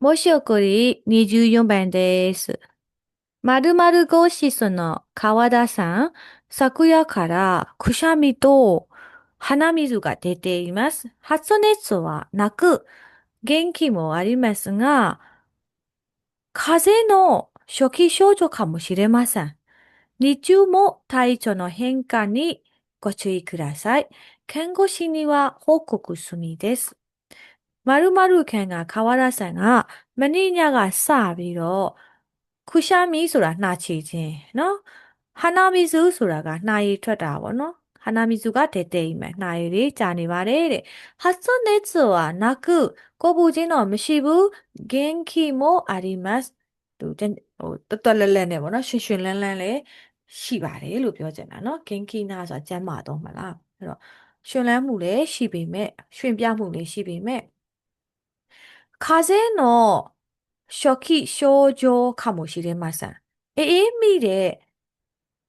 もしよこり24番です。まるまる号室の川田さん、昨夜からくしゃみと鼻水が出ています。発熱はなく、元気もありますが、風邪の初期症状かもしれません。日中も体調の変化にご注意ください。看護師には報告済みです。 မာရုမာရုခန်ကခါဝါရဆန်ကမနိညကစပြီးတော့ခူရှာမီဆိုတာနှာချေခြင်းနော်ဟာနာမီဇူဆိုတာကနှာရည်ထွက်တာပေါ့နော်ဟာနာမီဇူကတဲတဲအိမ်မှာနှာရည်တွေကြာနေပါတယ်တဲ့ဟာဆွန်နေဇူဟာနာကုကိုပူချင်းတော့မရှိဘူးဂင်ခီမိုအာရီမတ်သူဟိုတွတ်တွတ်လက်လက်နဲ့ပေါ့နော်ရှင်ရှင်လန်းလန်းလေးရှိပါတယ်လို့ပြောချင်တာနော်ဂင်ခီနာဆိုတာကျမ်းမာတော့မလားအဲ့တော့ရှင်လန်းမှုလည်းရှိပေမဲ့ရှင်ပြမှုလည်းရှိပေမဲ့ 가제노 쇼키 쇼조 카모시레 마산 에에미레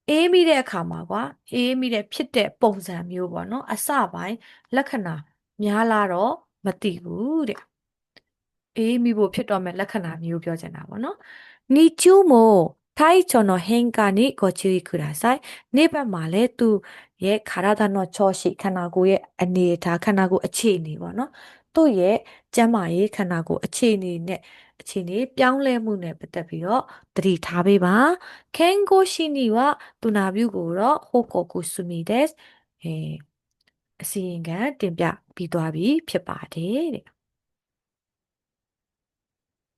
에미레 카마과 에미레 ဖြစ်တဲ့ ပုံစံ မျိုး ပေါ့ နော် အစပိုင်း လက္ခဏာ များလာတော့ မသိဘူးတဲ့အေးမိဖို့ဖြစ်တော့မဲ့လက္ခဏာမျိုး ပြောချင်တာပေါ့နော်နီချူမို 体調の変化にご注意くださいနေ့ဘက်မှာလည်းသူရဲ့ခါရဒの調子ခန္ဓာကိုယ်ရဲ့အနေအထားခန္ဓာကိုယ်အခြေအနေပေါ့နော်သူ့ရဲ့ကျန်းမာရေးခန္ဓာကိုယ်အခြေအနေနဲ့အခြေအနေပြောင်းလဲမှုနဲ့ပတ်သက်ပြီးတော့သတိထားပေးပါ健康診にはသူနာပြုကိုတော့報告済みですえーအစီရင်ခံတင်ပြပြီးသွားပြီဖြစ်ပါတယ်တဲ့